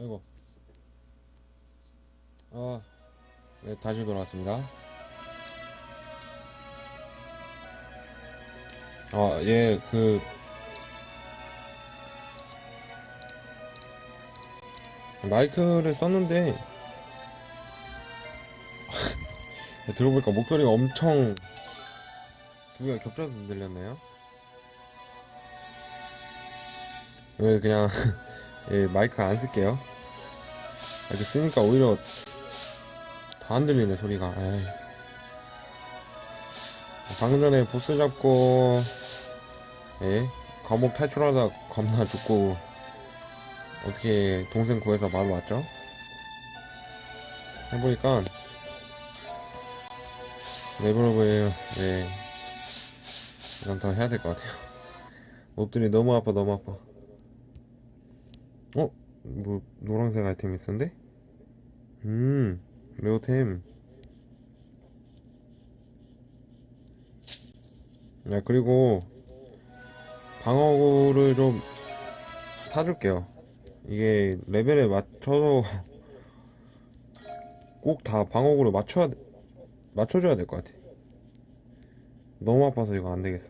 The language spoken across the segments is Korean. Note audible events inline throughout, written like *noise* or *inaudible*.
아이고. 아, 네, 다시 돌아왔습니다. 아, 예, 그, 마이크를 썼는데, *laughs* 들어보니까 목소리가 엄청 두 개가 겹쳐서 들렸네요. 왜 그냥 *laughs* 예, 마이크 안 쓸게요. 이렇게 쓰니까 오히려 더 안 들리네 소리가. 에이. 방금 전에 보스 잡고 예 감옥 탈출하다 겁나 죽고 어떻게 동생 구해서 바로 왔죠? 해보니까 레벨업을 네 이건 더 해야 될 것 같아요. 몹들이 너무 아파 너무 아파. 어? 뭐 노란색 아이템 있었는데? 음 레오템. 야 그리고 방어구를 좀 사줄게요. 이게 레벨에 맞춰서 *laughs* 꼭 다 방어구를 맞춰야 돼- 맞춰줘야 될 것 같아. 너무 아파서 이거 안 되겠어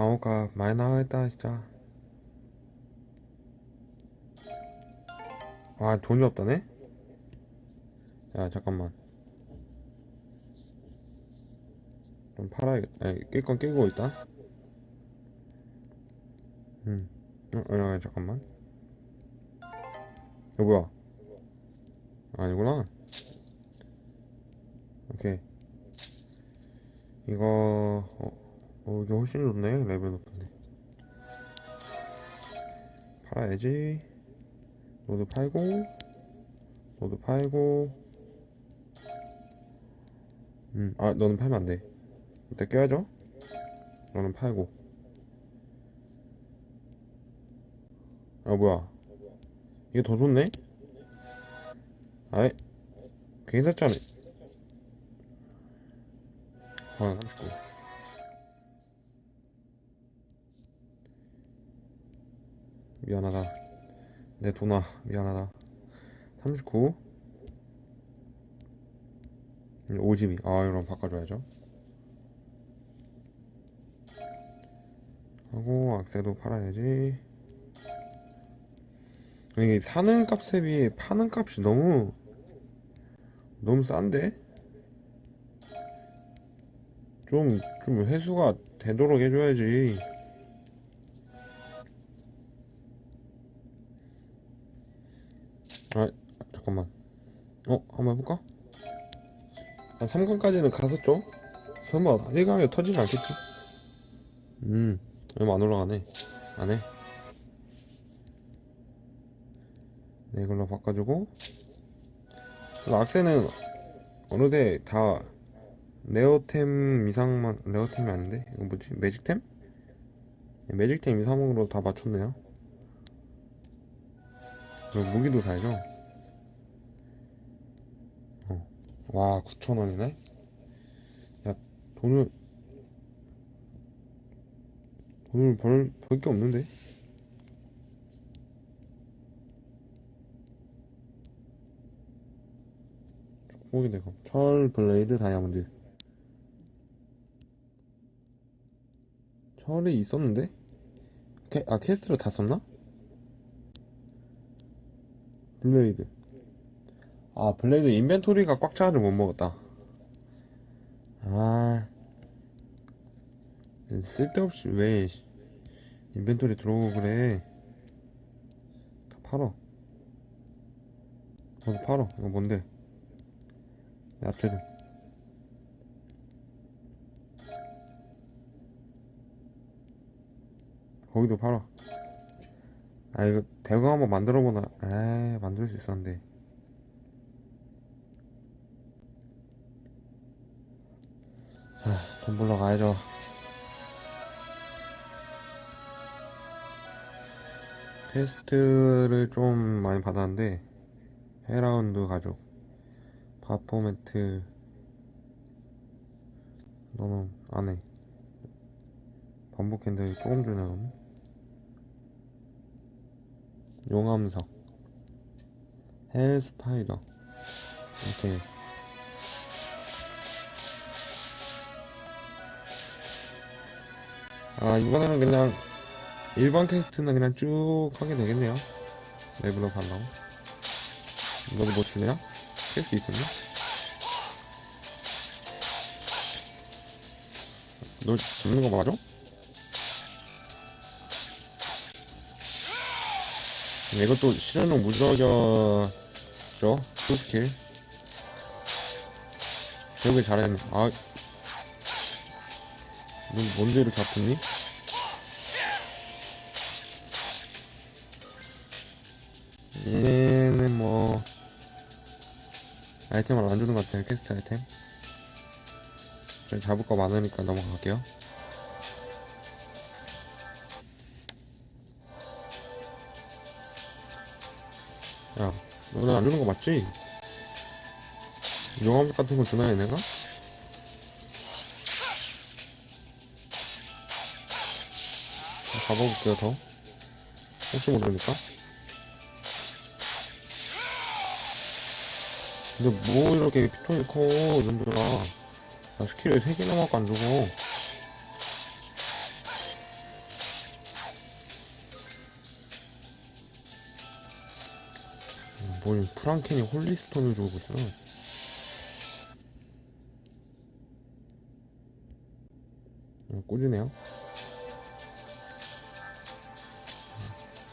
방어가 많이 나와있다 진짜. 와 돈이 없다네? 야 잠깐만. 좀 팔아야겠다. 야, 낄건 끼고 일단. 음. 어, 어, 어, 잠깐만. 뭐야? 아니구나. 오케이. 이거 어, 어 이게 훨씬 좋네 레벨 높은데. 팔아야지. 모두 팔고 모두 팔고. 음, 아 너는 팔면 안돼. 이따 껴야죠? 너는 팔고. 아 뭐야. 이게 더 좋네? 아이 괜히 샀잖아. 아 39. 미안하다 내 돈아 미안하다 39 52. 아, 이런 바꿔줘야죠. 하고, 악세도 팔아야지. 이게 사는 값에 비해 파는 값이 너무, 너무 싼데? 좀, 좀 회수가 되도록 해줘야지. 아, 잠깐만. 어, 한번 해볼까? 한 3강까지는 갔었죠? 설마 1강에 터지지 않겠지? 음, 얼마 안 올라가네. 안 해. 네, 이걸로 바꿔주고. 악세는 어느 데다 레어템 이상만, 레어템이 아닌데? 이거 뭐지? 매직템? 네, 매직템 이상으로 다 맞췄네요. 그리고 무기도 사야죠. 와, 9,000원이네? 야, 돈을, 돈을 벌, 벌 게 없는데? 보기 내가. 철 블레이드 다이아몬드. 철이 있었는데? 캐, 아, 캐스트로 다 썼나? 블레이드. 아, 블레이드 인벤토리가 꽉 차가지고 못 먹었다. 아. 쓸데없이 왜 인벤토리 들어오고 그래. 다 팔어. 가서 팔어. 이거 뭔데? 야채도. 거기도 팔어. 아, 이거 배경 한번 만들어 보나. 에이, 만들 수 있었는데. 돈 벌러 가야죠. 테스트를 좀 많이 받았는데 헤라운드 가족 파포멘트 너는 안해 반복 핸들 조금 전에 남 용암석 헬 스파이더 오케이 아 이번에는 그냥 일반 퀘스트는 그냥 쭉 하게 되겠네요 레벨업 하려고 너도 뭐 주냐? 퀘스트 있었냐? 너 죽는 거 맞아? 이것도 실현은 무적이죠? 풀스킬 결국에 잘했네. 아. 넌 뭔데 이렇게 아프니? 얘는 뭐 아이템을 안 주는 것 같아요. 퀘스트 아이템. 좀 잡을 거 많으니까 넘어갈게요 야 너는 안 주는 거 맞지? 용암 같은 거 주나 얘네가? 가봐볼게요 더 혹시 모르니까 근데 뭐 이렇게 피통이 커 이놈들아 나 스킬을 3개나 갖고 안 주고 뭘 프랑켄이 홀리스톤을 있어 음, 꽂으네요.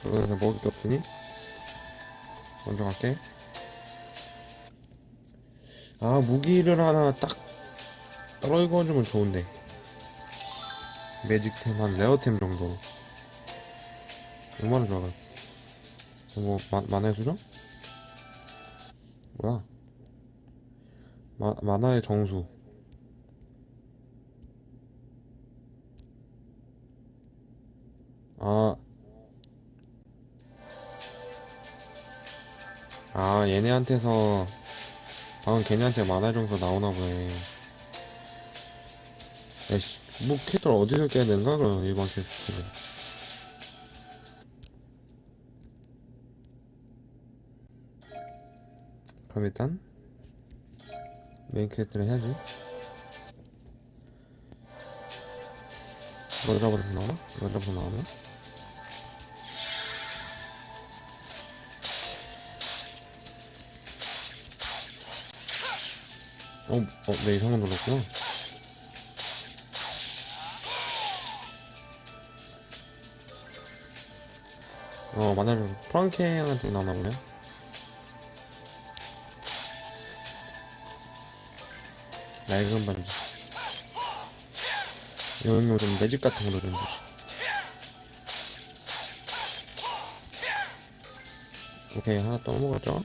그러면 먹을 게 없으니? 먼저 갈게. 아 무기를 하나 딱 떨어져주면 좋은데. 매직템 한 레어템 정도. 얼마나 좋아 뭐 마, 만화의 수정? 뭐야 마, 만화의 정수 아 아, 얘네한테서 방금 걔네한테 만화 정도 나오나 보네. 야씨, 뭐 캐릭터 어디서 깨야 되는가? 그럼 일반 캐릭터 그럼 일단 메인 캐릭터를 해야지. 뭐 잡아서 나오나? 뭐 잡아서 나오나? 어, 어, 내 이상한 눌렀구나. 어, 만화를 프랑케한테 나오나 보네. 낡은 반지. 좀 매직 같은 거로 좀 주시. 오케이, 하나 또 먹었죠?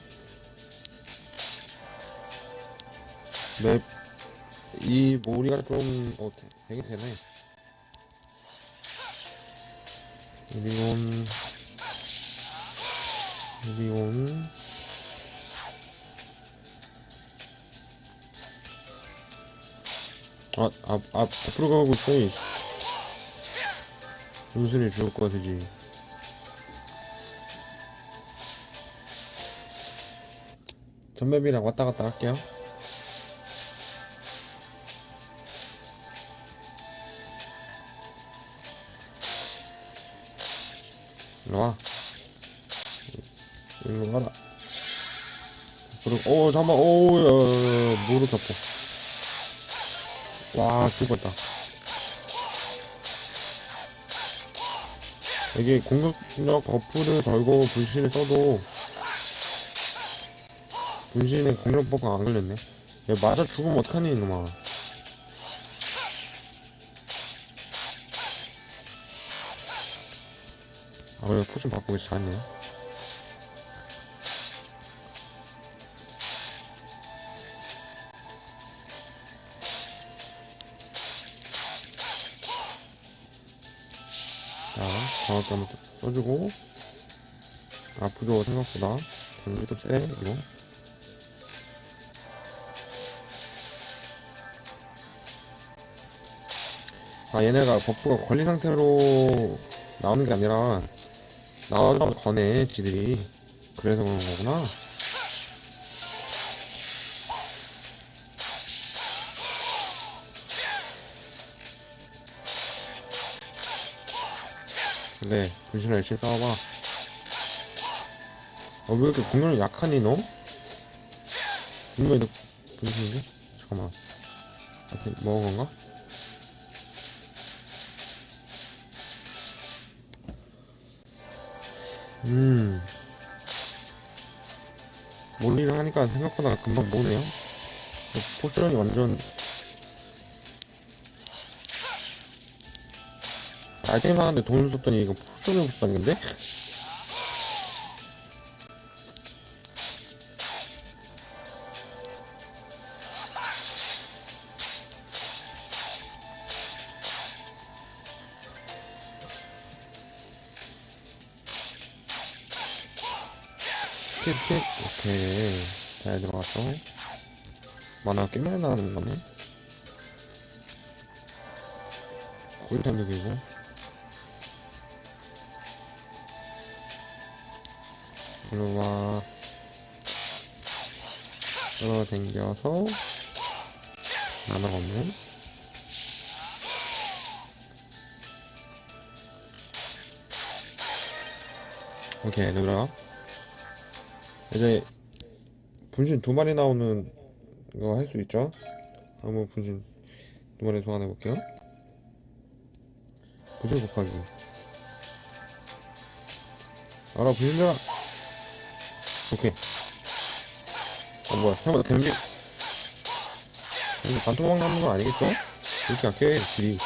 맵, 이 모리가 좀, 어, 되- 되게 되네. 리온, 리온, 아, 앞, 앞, 앞으로 가고 있어. 이. 윤순이 죽을 거 같으지. 전맵이랑 왔다 갔다 할게요. 일로 와. 일로 와라. 그리고, 오, 잠깐만, 오, 야, 야, 야, 무릎 덮어. 와, 죽었다. 이게 공격력 어플을 걸고 분신을 써도 분신에 공격 버프가 안 걸렸네. 야, 맞아 죽으면 어떡하니, 이놈아. 아, 그래, 포션 바꾸기 잘했네. 자, 정확히 한번 써주고. 아프죠, 생각보다. 전기 좀 세, 이거. 아 얘네가 버프가 걸린 상태로 나오는 게 아니라 나오자마자 거네 지들이 그래서 그런 거구나 그래 분신을 열심히 싸워봐 어, 왜 이렇게 공격이 약하니, 너? 분명히 너, 분신인데? 잠깐만. 앞에 먹은 건가? 음. 몰리를 하니까 생각보다 금방 모네요. 포션이 완전. 아이템 사는데 돈을 썼더니 이거 포션을 붙었는데? 킥킥 오케이. 잘 들어갔어. 만화가 꽤 많이 나가는 거네. 꿀템도 되고 일로와 끌어당겨서 없네 오케이 레벨업 이제 분신 두 마리 나오는 거 할 수 있죠? 한번 분신 두 마리 소환해 볼게요. 분신 곱하기. 알아 분신들아. 오케이. 어 뭐야 설마 되는 게 이거 반토막 나는 건 아니겠죠? 이렇게 약해 딜이.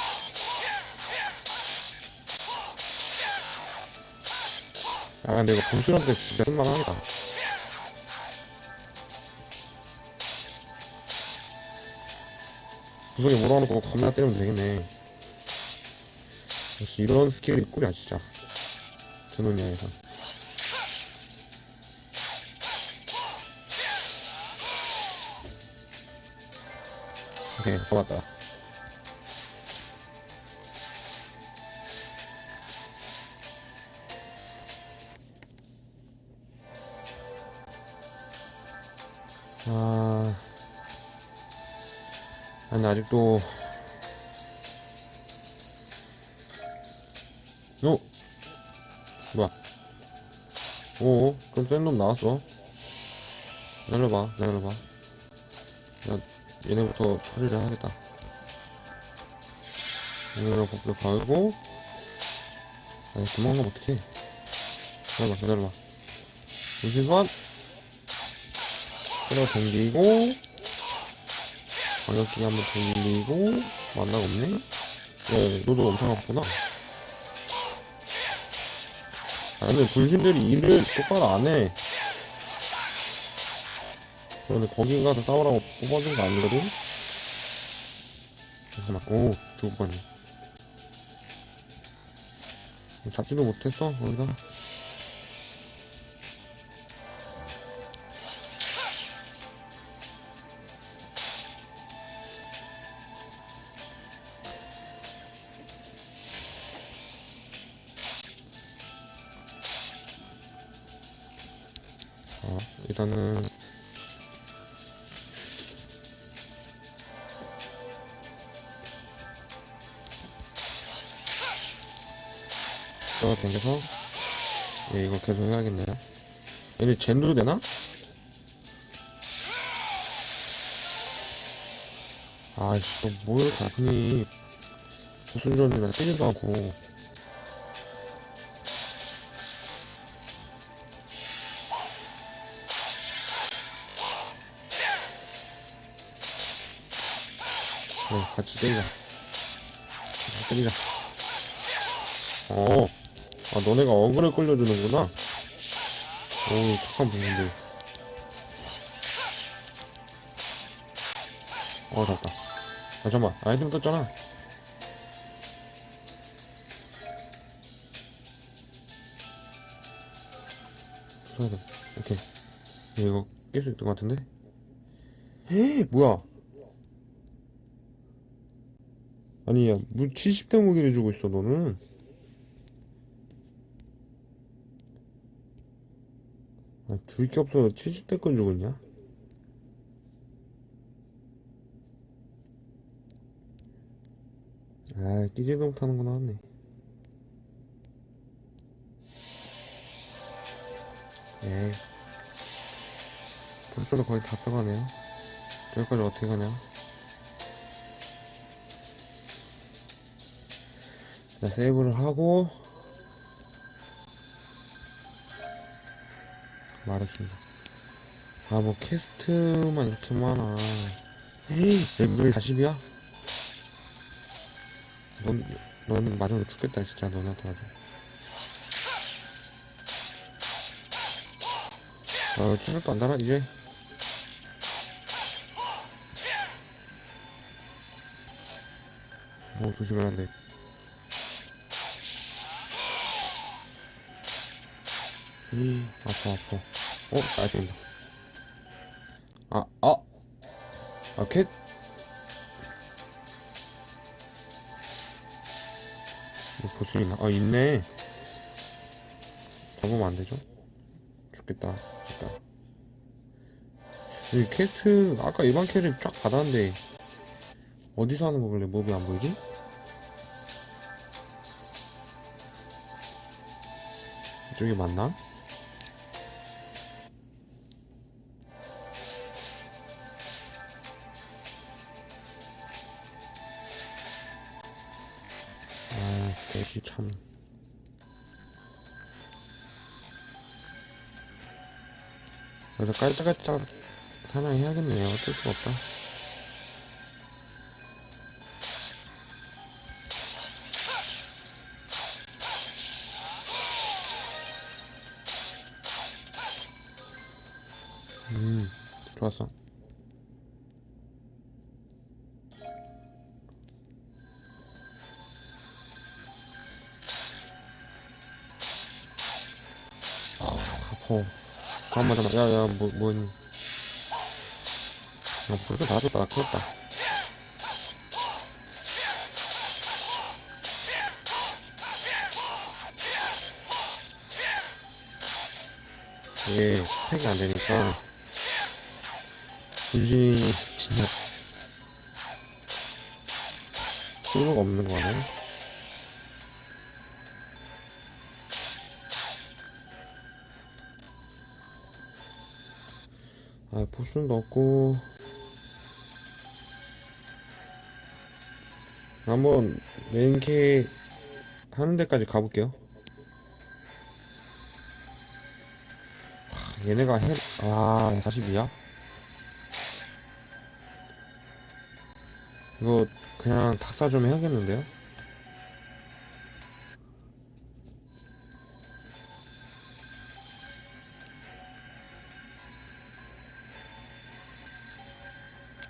아 근데 이거 분신한테 진짜 쓸만하겠다. 구석에 몰아놓고 겁나 때리면 되겠네. 역시 이런 스킬이 꿀이야, 진짜. 드노니아에서. 오케이, 잡았다. 아. 아니 아직도 어? 뭐야 오 그럼 센놈 나왔어 기다려봐 나 얘네부터 처리를 하겠다 얘네랑 법도 가고 아니 도망가면 어떡해 기다려봐 기다려봐 우시선 끌어 당기고 방역기 한번 돌리고 만나가 없네? 네, 너도 엄청 아프구나. 아, 근데 불신들이 일을 똑바로 안 해. 그런데 거기 가서 싸우라고 뽑아준 거 아니거든? 잠깐만, 오, 죽을 뻔했네. 잡지도 못했어, 거기다. 또 당겨서 예, 이거 계속 해야겠네요. 얘네 젠도 되나? 아이씨, 너뭘 아프니. 고순전이랑 때리도 하고. 어, 같이 때리자. 같이 때리자. 어, 아, 너네가 어그를 끌려주는구나. 오, 착한 분인데. 어, 잡다. 아, 잠깐만. 아이템 떴잖아. 오케이. 이거 깰 수 있던 것 같은데? 헤 뭐야? 아니, 야, 뭐 70대 무기를 주고 있어, 너는? 아, 들게 없어. 70대 건 주고 있냐? 아, 끼지도 못하는 거 나왔네. 에이. 벌써로 거의 다 써가네요. 여기까지 어떻게 가냐? 자, 세이브를 하고, 말했습니다. 아, 뭐, 캐스트만 이렇게 많아. 에이, 레벨 40이야? 넌, 넌 맞으면 죽겠다, 진짜, 너한테 맞아. 어, 체력도 안 달아, 이제. 오, 조심해야 돼. 이, 아파, 아파. 어, 아, 된다. 아, 아! 아, 캣! 이거 보스 있나? 아, 있네. 잡으면 안 되죠? 죽겠다. 죽겠다. 이 캐스트, 아까 일반 캐를 쫙 받았는데, 어디서 하는 거길래 몹이 안 보이지? 이쪽이 맞나? 아, 대시 참. 그래서 깔짝깔짝 사냥해야겠네요. 어쩔 수가 없다. 음, 좋았어. 아파. 잠깐만, 잠깐만. 야, 야, 뭐, 뭐니. 야, 벌써 놔뒀다. 큰일 났다. 이게 스택이 안 되니까. 굳이, 진짜. 쓸모가 없는 거네. 아, 포션도 없고. 한번 메인캐 하는 데까지 가볼게요. 하, 얘네가 해, 아, 42야? 이거 그냥 탁사 좀 해야겠는데요?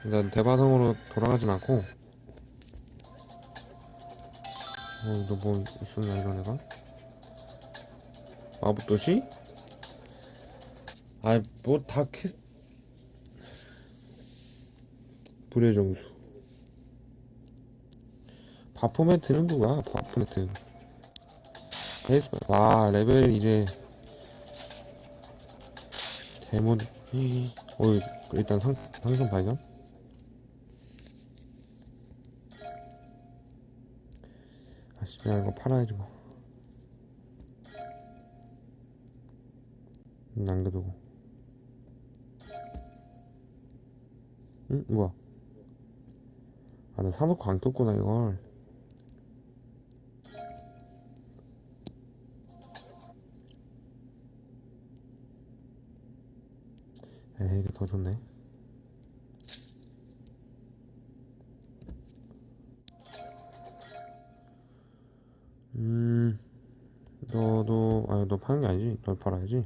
일단 대바성으로 돌아가진 않고. 어, 너뭐 있었냐 이런 애가? 마법도시? 아이 뭐다 캐... 불의 정수. 바포메트는 누구야? 바포메트 와 레벨 이제. 데몬 어 일단 상, 상성 발견 야 이거 팔아야지 뭐. 남겨두고. 응? 뭐야? 아나 사놓고 안 떴구나 이걸. 에이 이게 더 좋네 팔아야지.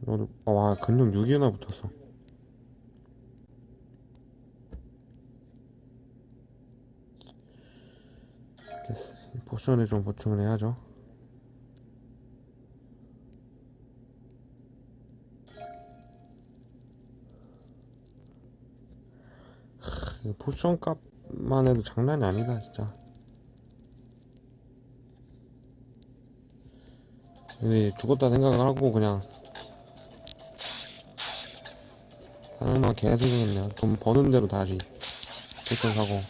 너도 어, 와 근력 6이나 붙었어. 포션을 좀 보충을 해야죠. 포션 값 랩만 해도 장난이 아니다 진짜 근데 죽었다 생각을 하고 그냥 사람만 계속 했네요 돈 버는 대로 다시 패턴 사고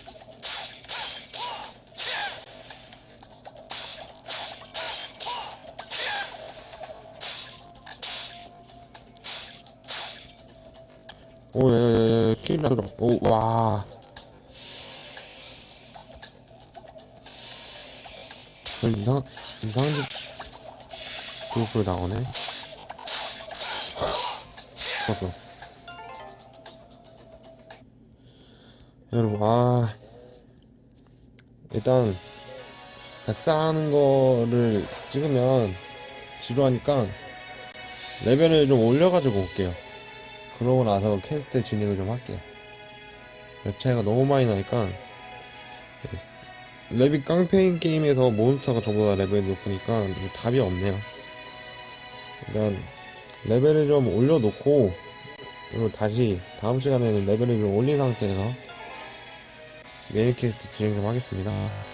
오, 야, 야, 야, 킬이 안 들어. 오, 와. 이상, 이상한 집, 그소리 나오네. 죽었어. 여러분, 아. 일단, 작사하는 거를 찍으면 지루하니까 레벨을 좀 올려가지고 올게요. 그러고 나서 캐스트 진행을 좀 할게요. 랩 차이가 너무 많이 나니까 랩이 깡패인 게임에서 몬스터가 전부 다 레벨이 높으니까 답이 없네요. 일단 레벨을 좀 올려놓고 그리고 다시 다음 시간에는 레벨을 좀 올린 상태에서 메인 캐스트 진행 좀 하겠습니다.